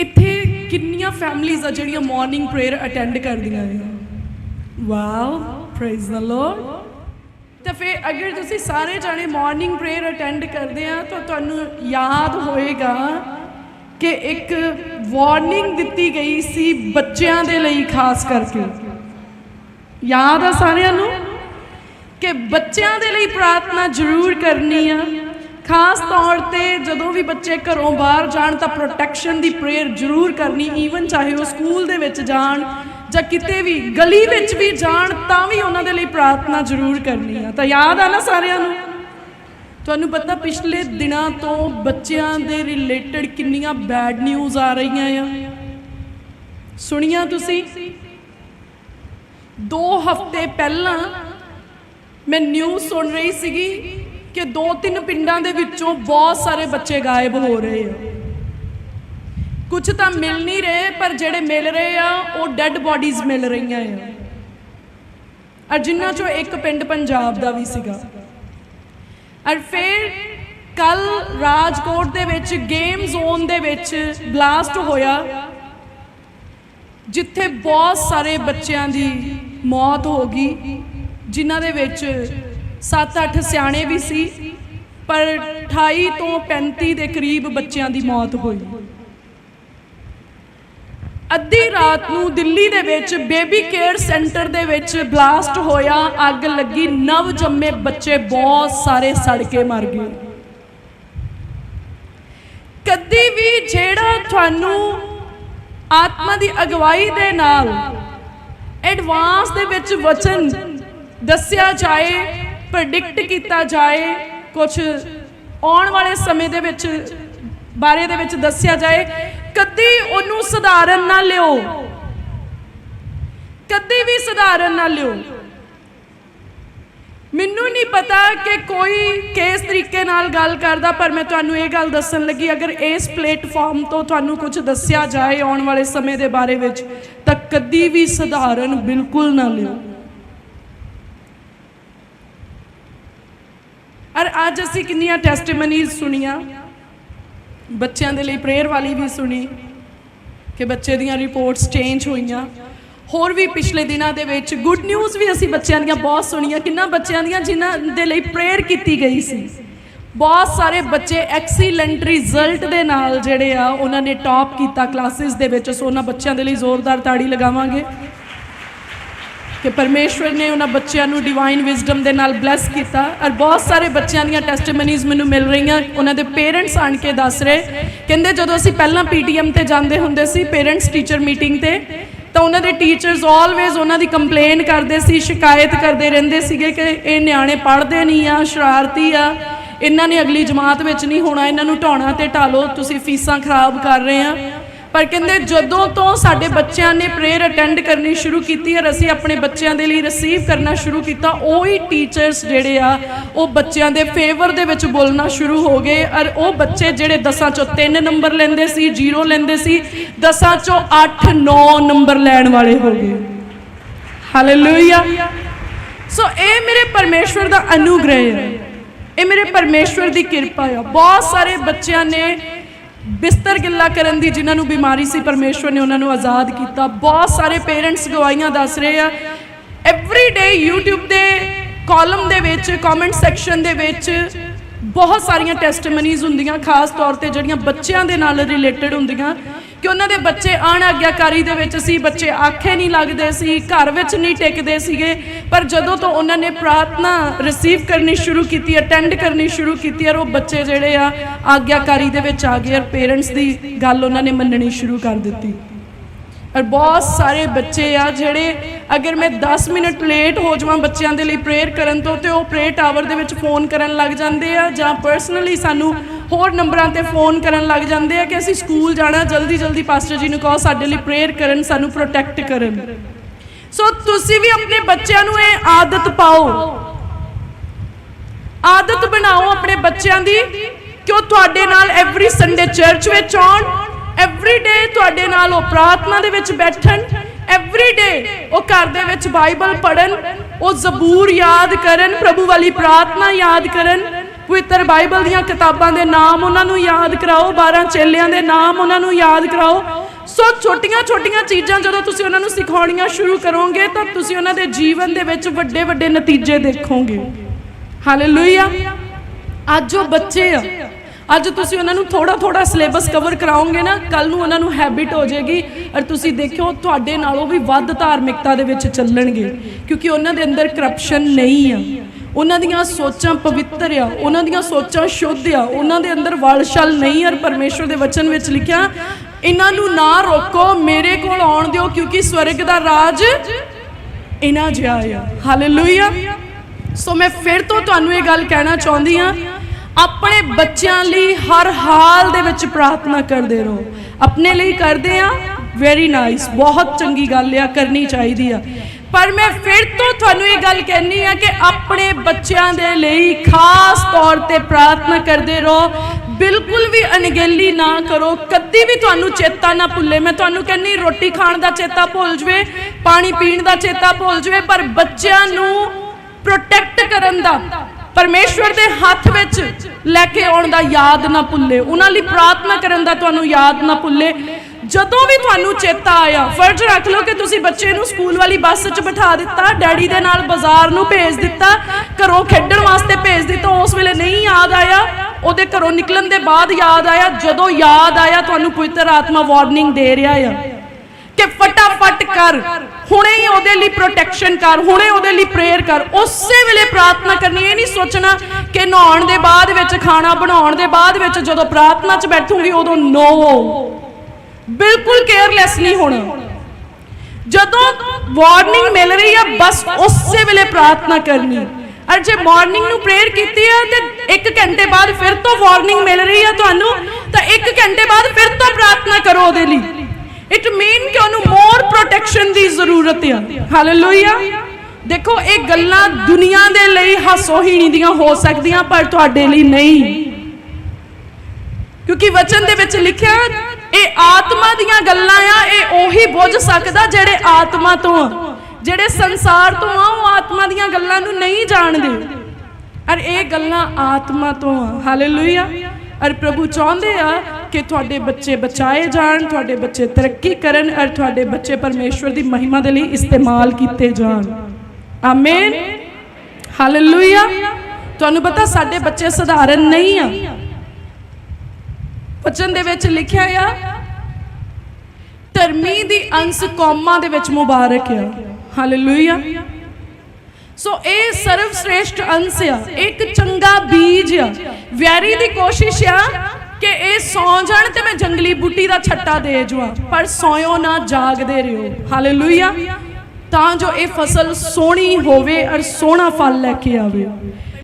ਇੱਥੇ ਕਿੰਨੀਆਂ ਫੈਮਲੀਆਂ ਆ ਜਿਹੜੀਆਂ ਮਾਰਨਿੰਗ ਪ੍ਰੇਅਰ ਅਟੈਂਡ ਕਰਦੀਆਂ ਨੇ? ਵਾਓ ਪ੍ਰੇਜ਼ ਦ ਲਾਰਡ ਤਾਂ ਫਿਰ ਅਗਰ ਤੁਸੀਂ ਸਾਰੇ ਜਾਣੇ ਮਾਰਨਿੰਗ ਪ੍ਰੇਅਰ ਅਟੈਂਡ ਕਰਦੇ ਆ, ਤਾਂ ਤੁਹਾਨੂੰ ਯਾਦ ਹੋਏਗਾ ਕਿ ਇੱਕ ਵਾਰਨਿੰਗ ਦਿੱਤੀ ਗਈ ਸੀ ਬੱਚਿਆਂ ਦੇ ਲਈ, ਖਾਸ ਕਰਕੇ। ਯਾਦ ਆ ਸਾਰਿਆਂ ਨੂੰ? ਕਿ ਬੱਚਿਆਂ ਦੇ ਲਈ ਪ੍ਰਾਰਥਨਾ ਜ਼ਰੂਰ ਕਰਨੀ ਆ। ਖਾਸ ਤੌਰ ਤੇ ਜਦੋਂ ਵੀ ਬੱਚੇ ਘਰੋਂ ਬਾਹਰ ਜਾਣ ਤਾਂ ਪ੍ਰੋਟੈਕਸ਼ਨ ਦੀ ਪ੍ਰੇਅਰ ਜ਼ਰੂਰ ਕਰਨੀ ਈਵਨ ਚਾਹੇ ਉਹ ਸਕੂਲ ਦੇ ਵਿੱਚ ਜਾਣ ਜਾਂ ਕਿਤੇ ਵੀ ਗਲੀ ਵਿੱਚ ਵੀ ਜਾਣ ਤਾਂ ਵੀ ਉਹਨਾਂ ਦੇ ਲਈ ਪ੍ਰਾਰਥਨਾ ਜ਼ਰੂਰ ਕਰਨੀ ਆ। ਤਾਂ ਯਾਦ ਆ ਨਾ ਸਾਰਿਆਂ ਨੂੰ? ਤੁਹਾਨੂੰ ਪਤਾ ਪਿਛਲੇ ਦਿਨਾਂ ਤੋਂ ਬੱਚਿਆਂ ਦੇ ਰਿਲੇਟਡ ਕਿੰਨੀਆਂ ਬੈਡ ਨਿਊਜ਼ ਆ ਰਹੀਆਂ ਆ। ਸੁਣੀਆਂ ਤੁਸੀਂ? ਦੋ ਹਫ਼ਤੇ ਪਹਿਲਾਂ ਮੈਂ ਨਿਊਜ਼ ਸੁਣ ਰਹੀ ਸੀਗੀ ਕਿ ਦੋ ਤਿੰਨ ਪਿੰਡਾਂ ਦੇ ਵਿੱਚੋਂ ਬਹੁਤ ਸਾਰੇ ਬੱਚੇ ਗਾਇਬ ਹੋ ਰਹੇ ਆ। ਕੁਝ ਤਾਂ ਮਿਲ ਨਹੀਂ ਰਹੇ, ਪਰ ਜਿਹੜੇ ਮਿਲ ਰਹੇ ਆ, ਉਹ ਡੈੱਡ ਬਾਡੀਜ਼ ਮਿਲ ਰਹੀਆਂ ਆ। ਔਰ ਜਿਨ੍ਹਾਂ ਚੋਂ ਇੱਕ ਪਿੰਡ ਪੰਜਾਬ ਦਾ ਵੀ ਸੀਗਾ। ਔਰ ਫਿਰ ਕੱਲ ਰਾਜਕੋਟ ਦੇ ਵਿੱਚ ਗੇਮ ਜ਼ੋਨ ਦੇ ਵਿੱਚ ਬਲਾਸਟ ਹੋਇਆ, ਜਿੱਥੇ ਬਹੁਤ ਸਾਰੇ ਬੱਚਿਆਂ ਦੀ ਮੌਤ ਹੋ ਗਈ, ਜਿਨ੍ਹਾਂ ਦੇ ਵਿੱਚ 7-8 ਸਿਆਣੇ ਵੀ ਸੀ, ਪਰ 28 ਤੋਂ 35 ਦੇ ਕਰੀਬ ਬੱਚਿਆਂ ਦੀ ਮੌਤ ਹੋਈ। ਅੱਧੀ ਰਾਤ ਨੂੰ ਦਿੱਲੀ ਦੇ ਵਿੱਚ ਬੇਬੀ ਕੇਅਰ ਸੈਂਟਰ ਦੇ ਵਿੱਚ ਬਲਾਸਟ ਹੋਇਆ, ਅੱਗ ਲੱਗੀ, ਨਵ ਜੰਮੇ ਬੱਚੇ ਬਹੁਤ ਸਾਰੇ ਸੜ ਕੇ ਮਰ ਗਏ। ਕਦੀ ਵੀ ਜਿਹੜਾ ਤੁਹਾਨੂੰ ਆਤਮਾ ਦੀ ਅਗਵਾਈ ਦੇ ਨਾਲ ਐਡਵਾਂਸ ਦੇ ਵਿੱਚ ਵਚਨ ਦੱਸਿਆ ਜਾਏ ਪ੍ਰੈਡਿਕਟ ਕੀਤਾ ਜਾਏ ਕੁਝ ਆਉਣ ਵਾਲੇ ਸਮੇਂ ਦੇ ਵਿੱਚ ਬਾਰੇ ਦੇ ਵਿੱਚ ਦੱਸਿਆ ਜਾਏ, ਕਦੀ ਉਹਨੂੰ ਸਧਾਰਨ ਨਾ ਲਿਓ। ਕਦੀ ਵੀ ਸਧਾਰਨ ਨਾ ਲਿਓ। ਮੈਨੂੰ ਨਹੀਂ ਪਤਾ ਕਿ ਕੋਈ ਕਿਸ ਤਰੀਕੇ ਨਾਲ ਗੱਲ ਕਰਦਾ, ਪਰ ਮੈਂ ਤੁਹਾਨੂੰ ਇਹ ਗੱਲ ਦੱਸਣ ਲੱਗੀ, ਅਗਰ ਇਸ ਪਲੇਟਫਾਰਮ ਤੋਂ ਤੁਹਾਨੂੰ ਕੁਝ ਦੱਸਿਆ ਜਾਏ ਆਉਣ ਵਾਲੇ ਸਮੇਂ ਦੇ ਬਾਰੇ ਵਿੱਚ, ਤਾਂ ਕਦੀ ਵੀ ਸਧਾਰਨ ਬਿਲਕੁਲ ਨਾ ਲਿਓ। ਔਰ ਅੱਜ ਅਸੀਂ ਕਿੰਨੀਆਂ ਟੈਸਟੀਮਨੀਜ਼ ਸੁਣੀਆਂ। ਬੱਚਿਆਂ ਦੇ ਲਈ ਪ੍ਰੇਅਰ ਵਾਲੀ ਵੀ ਸੁਣੀ ਕਿ ਬੱਚੇ ਦੀਆਂ ਰਿਪੋਰਟਸ ਚੇਂਜ ਹੋਈਆਂ। ਹੋਰ ਵੀ ਪਿਛਲੇ ਦਿਨਾਂ ਦੇ ਵਿੱਚ ਗੁੱਡ ਨਿਊਜ਼ ਵੀ ਅਸੀਂ ਬੱਚਿਆਂ ਦੀਆਂ ਬਹੁਤ ਸੁਣੀਆਂ। ਕਿੰਨਾ ਬੱਚਿਆਂ ਦੀਆਂ ਜਿਨ੍ਹਾਂ ਦੇ ਲਈ ਪ੍ਰੇਅਰ ਕੀਤੀ ਗਈ ਸੀ। ਬਹੁਤ ਸਾਰੇ ਬੱਚੇ ਐਕਸੀਲੈਂਟ ਰਿਜ਼ਲਟ ਦੇ ਨਾਲ ਜਿਹੜੇ ਆ, ਉਹਨਾਂ ਨੇ ਟੌਪ ਕੀਤਾ ਕਲਾਸਿਸ ਦੇ ਵਿੱਚ। ਸੋ ਉਹਨਾਂ ਬੱਚਿਆਂ ਦੇ ਲਈ ਜ਼ੋਰਦਾਰ ਤਾੜੀ ਲਗਾਵਾਂਗੇ। ਕਿ ਪਰਮੇਸ਼ਵਰ ਨੇ ਉਹਨਾਂ ਬੱਚਿਆਂ ਨੂੰ ਡਿਵਾਈਨ ਵਿਜ਼ਡਮ ਦੇ ਨਾਲ ਬਲੈਸ ਕੀਤਾ ਔਰ ਬਹੁਤ ਸਾਰੇ ਬੱਚਿਆਂ ਦੀਆਂ ਟੈਸਟੀਮਨੀਜ਼ ਮੈਨੂੰ ਮਿਲ ਰਹੀਆਂ। ਉਹਨਾਂ ਦੇ ਪੇਰੈਂਟਸ ਆਣ ਕੇ ਦੱਸ ਰਹੇ। ਕਹਿੰਦੇ ਜਦੋਂ ਅਸੀਂ ਪਹਿਲਾਂ ਪੀਟੀਐਮ ਤੇ ਜਾਂਦੇ ਹੁੰਦੇ ਸੀ ਪੇਰੈਂਟਸ ਟੀਚਰ ਮੀਟਿੰਗ ਤੇ, ਤਾਂ ਉਹਨਾਂ ਦੇ ਟੀਚਰਸ ਆਲਵੇਜ਼ ਉਹਨਾਂ ਦੀ ਕੰਪਲੇਨ ਕਰਦੇ ਸੀ, ਸ਼ਿਕਾਇਤ ਕਰਦੇ ਰਹਿੰਦੇ ਸੀਗੇ ਕਿ ਇਹ ਨਿਆਣੇ ਪੜ੍ਹਦੇ ਨਹੀਂ ਆ, ਸ਼ਰਾਰਤੀ ਆ। ਇਹਨਾਂ ਨੇ ਅਗਲੀ ਜਮਾਤ ਵਿੱਚ ਨਹੀਂ ਹੋਣਾ, ਇਹਨਾਂ ਨੂੰ ਢਾਉਣਾ ਤੇ ਢਾਲੋ ਤੁਸੀਂ ਫੀਸਾਂ ਖਰਾਬ ਕਰ ਰਹੇ ਆ। ਪਰ ਕਹਿੰਦੇ ਜਦੋਂ ਤੋਂ ਸਾਡੇ ਬੱਚਿਆਂ ਨੇ ਪ੍ਰੇਅਰ ਅਟੈਂਡ ਕਰਨੀ ਸ਼ੁਰੂ ਕੀਤੀ ਔਰ ਅਸੀਂ ਆਪਣੇ ਬੱਚਿਆਂ ਦੇ ਲਈ ਰਿਸੀਵ ਕਰਨਾ ਸ਼ੁਰੂ ਕੀਤਾ, ਉਹੀ ਟੀਚਰਸ ਜਿਹੜੇ ਆ, ਉਹ ਬੱਚਿਆਂ ਦੇ ਫੇਵਰ ਦੇ ਵਿੱਚ ਬੋਲਣਾ ਸ਼ੁਰੂ ਹੋ ਗਏ ਔਰ ਉਹ ਬੱਚੇ ਜਿਹੜੇ 10 ਚੋਂ 3 ਨੰਬਰ ਲੈਂਦੇ ਸੀ 0 ਲੈਂਦੇ ਸੀ 10 ਚੋਂ 8 9 ਨੰਬਰ ਲੈਣ ਵਾਲੇ ਹੋ ਗਏ। ਹਾਲੇਲੂਇਆ ਸੋ ਇਹ ਮੇਰੇ ਪਰਮੇਸ਼ਵਰ ਦਾ ਅਨੁਗ੍ਰਹਿ ਹੈ। ਇਹ ਮੇਰੇ ਪਰਮੇਸ਼ਵਰ ਦੀ ਕਿਰਪਾ ਆ ਬਹੁਤ ਸਾਰੇ ਬੱਚਿਆਂ ਨੇ ਬਿਸਤਰ ਗਿੱਲਾ ਕਰਨ ਦੀ ਜਿਨ੍ਹਾਂ ਨੂੰ ਬਿਮਾਰੀ ਸੀ, ਪਰਮੇਸ਼ਵਰ ਨੇ ਉਹਨਾਂ ਨੂੰ ਆਜ਼ਾਦ ਕੀਤਾ। ਬਹੁਤ ਸਾਰੇ ਪੇਰੈਂਟਸ ਗਵਾਹੀਆਂ ਦੱਸ ਰਹੇ ਆ। ਐਵਰੀ ਡੇ YouTube ਦੇ ਕਾਲਮ ਦੇ ਵਿੱਚ ਕਮੈਂਟ ਸੈਕਸ਼ਨ ਦੇ ਵਿੱਚ ਬਹੁਤ ਸਾਰੀਆਂ ਟੈਸਟੀਮਨੀਜ਼ ਹੁੰਦੀਆਂ, ਖਾਸ ਤੌਰ ਤੇ ਜਿਹੜੀਆਂ ਬੱਚਿਆਂ ਦੇ ਨਾਲ ਰਿਲੇਟਡ ਹੁੰਦੀਆਂ। ਕਿ ਉਹਨਾਂ ਦੇ ਬੱਚੇ ਅਣਆਗਿਆਕਾਰੀ ਦੇ ਵਿੱਚ ਸੀ, ਬੱਚੇ ਆਖੇ ਨਹੀਂ ਲੱਗਦੇ ਸੀ, ਘਰ ਵਿੱਚ ਨਹੀਂ ਟਿਕਦੇ ਸੀਗੇ। ਪਰ ਜਦੋਂ ਤੋਂ ਉਹਨਾਂ ਨੇ ਪ੍ਰਾਰਥਨਾ ਰਿਸੀਵ ਕਰਨੀ ਸ਼ੁਰੂ ਕੀਤੀ ਅਟੈਂਡ ਕਰਨੀ ਸ਼ੁਰੂ ਕੀਤੀ ਔਰ ਉਹ ਬੱਚੇ ਜਿਹੜੇ ਆ, ਆਗਿਆਕਾਰੀ ਦੇ ਵਿੱਚ ਆ ਗਏ ਔਰ ਪੇਰੈਂਟਸ ਦੀ ਗੱਲ ਉਹਨਾਂ ਨੇ ਮੰਨਣੀ ਸ਼ੁਰੂ ਕਰ ਦਿੱਤੀ। ਔਰ ਬਹੁਤ ਸਾਰੇ ਬੱਚੇ ਆ ਜਿਹੜੇ ਅਗਰ ਮੈਂ 10 ਮਿੰਟ ਲੇਟ ਹੋ ਜਾਵਾਂ ਬੱਚਿਆਂ ਦੇ ਲਈ ਪ੍ਰੇਅਰ ਕਰਨ ਤੋਂ, ਤੇ ਉਹ ਪ੍ਰੇਅਰ ਟਾਵਰ ਦੇ ਵਿੱਚ ਫੋਨ ਕਰਨ ਲੱਗ ਜਾਂਦੇ ਆ ਜਾਂ ਪਰਸਨਲੀ ਸਾਨੂੰ ਹੋਰ ਨੰਬਰਾਂ ਤੇ ਫੋਨ ਕਰਨ ਲੱਗ ਜਾਂਦੇ ਆ ਕਿ ਅਸੀਂ ਸਕੂਲ ਜਾਣਾ, ਜਲਦੀ ਜਲਦੀ ਪਾਸਟਰ ਜੀ ਨੂੰ ਕਹੋ, ਸਾਡੇ ਲਈ ਪ੍ਰੇਅਰ ਕਰਨ, ਸਾਨੂੰ ਪ੍ਰੋਟੈਕਟ ਕਰਨ। ਸੋ ਤੁਸੀਂ ਵੀ ਆਪਣੇ ਬੱਚਿਆਂ ਨੂੰ ਇਹ ਆਦਤ ਪਾਓ। ਆਦਤ ਬਣਾਓ ਆਪਣੇ ਬੱਚਿਆਂ ਦੀ ਕਿ ਉਹ ਤੁਹਾਡੇ ਨਾਲ ਐਵਰੀ ਸੰਡੇ ਚਰਚ ਵਿੱਚ ਆਉਣ ਐਵਰੀ ਡੇ ਤੁਹਾਡੇ ਨਾਲ ਉਹ ਪ੍ਰਾਰਥਨਾ ਦੇ ਵਿੱਚ ਬੈਠਣ ਐਵਰੀ ਡੇ ਉਹ ਘਰ ਦੇ ਵਿੱਚ ਬਾਈਬਲ ਪੜਨ ਉਹ ਜ਼ਬੂਰ ਯਾਦ ਕਰਨ, ਪ੍ਰਭੂ ਵਾਲੀ ਪ੍ਰਾਰਥਨਾ ਯਾਦ ਕਰਨ ਪਵਿੱਤਰ ਬਾਈਬਲ ਦੀਆਂ ਕਿਤਾਬਾਂ ਦੇ ਨਾਮ ਉਹਨਾਂ ਨੂੰ ਯਾਦ ਕਰਾਓ 12 ਚੇਲਿਆਂ ਦੇ ਨਾਮ ਉਹਨਾਂ ਨੂੰ ਯਾਦ ਕਰਾਓ। ਸੋ ਛੋਟੀਆਂ ਛੋਟੀਆਂ ਚੀਜ਼ਾਂ ਜਦੋਂ ਤੁਸੀਂ ਉਹਨਾਂ ਨੂੰ ਸਿਖਾਉਣੀਆਂ ਸ਼ੁਰੂ ਕਰੋਗੇ ਤਾਂ ਤੁਸੀਂ ਉਹਨਾਂ ਦੇ ਜੀਵਨ ਦੇ ਵਿੱਚ ਵੱਡੇ ਵੱਡੇ ਨਤੀਜੇ ਦੇਖੋਗੇ। ਹਾਲੇਲੂਇਆ ਅੱਜ ਉਹ ਬੱਚੇ ਆ। ਅੱਜ ਤੁਸੀਂ ਉਹਨਾਂ ਨੂੰ ਥੋੜਾ ਥੋੜਾ ਸਿਲੇਬਸ ਕਵਰ ਕਰਾਓਗੇ ਨਾ ਕੱਲ ਨੂੰ ਉਹਨਾਂ ਨੂੰ ਹੈਬਿਟ ਹੋ ਜਾਏਗੀ ਔਰ ਤੁਸੀਂ ਦੇਖਿਓ ਤੁਹਾਡੇ ਨਾਲੋਂ ਵੀ ਵੱਧ ਧਾਰਮਿਕਤਾ ਦੇ ਵਿੱਚ ਚੱਲਣਗੇ, ਕਿਉਂਕਿ ਉਹਨਾਂ ਦੇ ਅੰਦਰ ਕਰਪਸ਼ਨ ਨਹੀਂ ਆ। ਉਹਨਾਂ ਦੀਆਂ ਸੋਚਾਂ ਪਵਿੱਤਰ ਆ, ਉਹਨਾਂ ਦੀਆਂ ਸੋਚਾਂ ਸ਼ੁੱਧ ਆ, ਉਹਨਾਂ ਦੇ ਅੰਦਰ ਵਲਸ਼ਲ ਨਹੀਂ ਔਰ ਪਰਮੇਸ਼ਵਰ ਦੇ ਵਚਨ ਵਿੱਚ ਲਿਖਿਆ, ਇਹਨਾਂ ਨੂੰ ਨਾ ਰੋਕੋ, ਮੇਰੇ ਕੋਲ ਆਉਣ ਦਿਓ, ਕਿਉਂਕਿ ਸਵਰਗ ਦਾ ਰਾਜ ਇਹਨਾਂ ਜਿਹਾ ਆ। ਹਾਲੇਲੂਇਆ ਸੋ ਮੈਂ ਫਿਰ ਤੋਂ ਤੁਹਾਨੂੰ ਇਹ ਗੱਲ ਕਹਿਣਾ ਚਾਹੁੰਦੀ ਆ ਆਪਣੇ ਬੱਚਿਆਂ ਲਈ ਹਰ ਹਾਲ ਦੇ ਵਿੱਚ ਪ੍ਰਾਰਥਨਾ ਕਰਦੇ ਰਹੋ। ਆਪਣੇ ਲਈ ਕਰਦੇ ਆ ਵੈਰੀ ਨਾਈਸ ਬਹੁਤ ਚੰਗੀ ਗੱਲ ਆ, ਕਰਨੀ ਚਾਹੀਦੀ ਆ। ਪਰ ਮੈਂ ਫਿਰ ਤੋਂ ਤੁਹਾਨੂੰ ਇਹ ਗੱਲ ਕਹਿਣੀ ਆ ਕਿ ਆਪਣੇ ਬੱਚਿਆਂ ਦੇ ਲਈ ਖਾਸ ਤੌਰ ਤੇ ਪ੍ਰਾਰਥਨਾ ਕਰਦੇ ਰਹੋ। ਬਿਲਕੁਲ ਵੀ ਅਣਗਹਿਲੀ ਨਾ ਕਰੋ। ਕਦੀ ਵੀ ਤੁਹਾਨੂੰ ਚੇਤਾ ਨਾ ਭੁੱਲੇ। ਮੈਂ ਤੁਹਾਨੂੰ ਕਹਿੰਨੀ ਰੋਟੀ ਖਾਣ ਦਾ ਚੇਤਾ ਭੁੱਲ ਜਵੇ, ਪਾਣੀ ਪੀਣ ਦਾ ਚੇਤਾ ਭੁੱਲ ਜਵੇ, ਪਰ ਬੱਚਿਆਂ ਨੂੰ ਪ੍ਰੋਟੈਕਟ ਕਰਨ ਦਾ, ਪਰਮੇਸ਼ਵਰ ਦੇ ਹੱਥ ਵਿੱਚ ਲੈ ਕੇ ਆਉਣ ਦਾ ਯਾਦ ਨਾ ਭੁੱਲੇ। ਉਹਨਾਂ ਲਈ ਪ੍ਰਾਰਥਨਾ ਕਰਨ ਦਾ ਤੁਹਾਨੂੰ ਯਾਦ ਨਾ ਭੁੱਲੇ। ਜਦੋਂ ਵੀ ਤੁਹਾਨੂੰ ਚੇਤਾ ਆਇਆ, ਫਰਜ਼ ਰੱਖ ਲਓ ਕਿ ਤੁਸੀਂ ਬੱਚੇ ਨੂੰ ਸਕੂਲ ਵਾਲੀ ਬੱਸ 'ਚ ਬਿਠਾ ਦਿੱਤਾ, ਡੈਡੀ ਦੇ ਨਾਲ ਬਾਜ਼ਾਰ ਨੂੰ ਭੇਜ ਦਿੱਤਾ, ਘਰੋਂ ਖੇਡਣ ਵਾਸਤੇ ਭੇਜ ਦਿੱਤਾ, ਉਸ ਵੇਲੇ ਨਹੀਂ ਯਾਦ ਆਇਆ, ਉਹਦੇ ਘਰੋਂ ਨਿਕਲਣ ਦੇ ਬਾਅਦ ਯਾਦ ਆਇਆ, ਜਦੋਂ ਯਾਦ ਆਇਆ, ਤੁਹਾਨੂੰ ਪਵਿੱਤਰ ਆਤਮਾ ਵਾਰਨਿੰਗ ਦੇ ਰਿਹਾ ਆ ਕਿ ਫਟਾਫਟ ਕਰ, ਹੁਣੇ ਹੀ ਉਹਦੇ ਲਈ ਪ੍ਰੋਟੈਕਸ਼ਨ ਕਰ, ਹੁਣੇ ਉਹਦੇ ਲਈ ਪ੍ਰੇਅਰ ਕਰ, ਉਸੇ ਵੇਲੇ ਪ੍ਰਾਰਥਨਾ ਕਰਨੀ, ਇਹ ਨਹੀਂ ਸੋਚਣਾ ਕਿ ਨਹਾਉਣ ਦੇ ਬਾਅਦ ਵਿੱਚ, ਖਾਣਾ ਬਣਾਉਣ ਦੇ ਬਾਅਦ ਵਿੱਚ ਜਦੋਂ ਪ੍ਰਾਰਥਨਾ 'ਚ ਬੈਠੂਗੀ ਉਦੋਂ ਨੋ ਬਿਲਕੁਲ ਕੇਅਰਲੈਸ ਨਹੀਂ ਹੋਣਾ। ਜਦੋਂ ਵਾਰਨਿੰਗ ਮਿਲ ਰਹੀ ਹੈ ਬਸ ਉਸੇ ਵੇਲੇ ਪ੍ਰਾਰਥਨਾ ਕਰਨੀ। ਅਰ ਜੇ ਮਾਰਨਿੰਗ ਨੂੰ ਪ੍ਰੇਅਰ ਕੀਤੀ ਹੈ ਤੇ 1 ਘੰਟੇ ਬਾਅਦ ਫਿਰ ਤੋਂ ਵਾਰਨਿੰਗ ਮਿਲ ਰਹੀ ਹੈ ਤੁਹਾਨੂੰ, ਤਾਂ 1 ਘੰਟੇ ਬਾਅਦ ਫਿਰ ਤੋਂ ਪ੍ਰਾਰਥਨਾ ਕਰੋ ਉਹਦੇ ਲਈ। ਇਟ ਮੀਨ ਕਿ ਉਹਨੂੰ ਮੋਰ ਪ੍ਰੋਟੈਕਸ਼ਨ ਦੀ ਜ਼ਰੂਰਤ ਆ। ਹਾਲੇਲੂਇਆ ਦੇਖੋ, ਇਹ ਗੱਲਾਂ ਦੁਨੀਆ ਦੇ ਲਈ ਹਸੋਹੀਣੀ ਦੀਆਂ ਹੋ ਸਕਦੀਆਂ, ਪਰ ਤੁਹਾਡੇ ਲਈ ਨਹੀਂ। ਕਿਉਂਕਿ ਵਚਨ ਦੇ ਵਿੱਚ ਲਿਖਿਆ ਇਹ ਆਤਮਾ ਦੀਆਂ ਗੱਲਾਂ ਆ, ਇਹ ਉਹੀ ਬੁੱਝ ਸਕਦਾ ਜਿਹੜੇ ਆਤਮਾ ਤੋਂ ਆ। ਜਿਹੜੇ ਸੰਸਾਰ ਤੋਂ ਆ, ਉਹ ਆਤਮਾ ਦੀਆਂ ਗੱਲਾਂ ਨੂੰ ਨਹੀਂ ਜਾਣਦੇ। ਅਰ ਇਹ ਗੱਲਾਂ ਆਤਮਾ ਤੋਂ ਆ। ਹਾਲੇਲੂਇਆ ਅਰ ਪ੍ਰਭੂ ਚਾਹੁੰਦੇ ਆ ਕਿ ਤੁਹਾਡੇ ਬੱਚੇ ਬਚਾਏ ਜਾਣ, ਤੁਹਾਡੇ ਬੱਚੇ ਤਰੱਕੀ ਕਰਨ, ਅਰ ਤੁਹਾਡੇ ਬੱਚੇ ਪਰਮੇਸ਼ਵਰ ਦੀ ਮਹਿਮਾ ਦੇ ਲਈ ਇਸਤੇਮਾਲ ਕੀਤੇ ਜਾਣ। ਆਮੇਨ ਹਾਲੇਲੂਇਆ ਤੁਹਾਨੂੰ ਪਤਾ ਸਾਡੇ ਬੱਚੇ ਸਧਾਰਨ ਨਹੀਂ ਆ। ਵਚਨ ਦੇ ਵਿੱਚ ਲਿਖਿਆ ਆ, ਧਰਮੀ ਦੀ ਅੰਸ ਕੌਮਾਂ ਦੇ ਵਿੱਚ ਮੁਬਾਰਕ ਆ। ਹਾਲੇਲੂਇਆ ਸੋ ਇਹ ਸਰਵ ਸ੍ਰੇਸ਼ਟ ਅੰਸ ਆ, ਇੱਕ ਚੰਗਾ ਬੀਜ ਆ। ਵੈਰੀ ਦੀ ਕੋਸ਼ਿਸ਼ ਆ ਕਿ ਇਹ ਸੌ ਜਾਣ ਤੇ ਮੈਂ ਜੰਗਲੀ ਬੂਟੀ ਦਾ ਛੱਟਾ ਦੇ ਜਵਾ, ਪਰ ਸੌਇਓ ਨਾ, ਜਾਗਦੇ ਰਹੋ। ਹਾਲੇਲੂਇਆ ਤਾਂ ਜੋ ਇਹ ਫਸਲ ਸੋਹਣੀ ਹੋਵੇ ਔਰ ਸੋਹਣਾ ਫਲ ਲੈ ਕੇ ਆਵੇ।